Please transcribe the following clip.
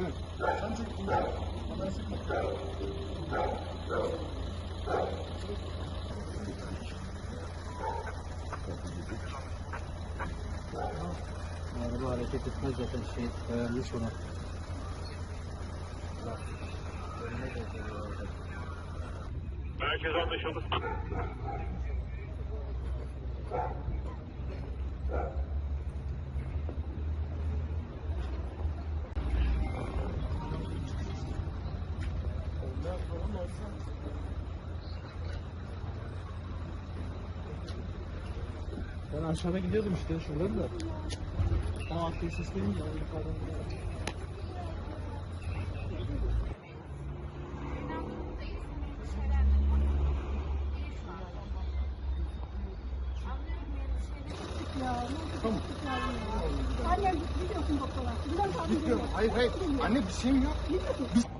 Araba hareket etmez zaten şey ayarmış ona. Merkez anlaşıldı. Ben aşağıda gidiyordum işte şuradan da. Ama arkaya ses gelince yukarıdan Annem biliyorsun doktora. Buradan tahmin ediyorum. Hayır hayır. Anne bir şeyim yok. Biliyorsun.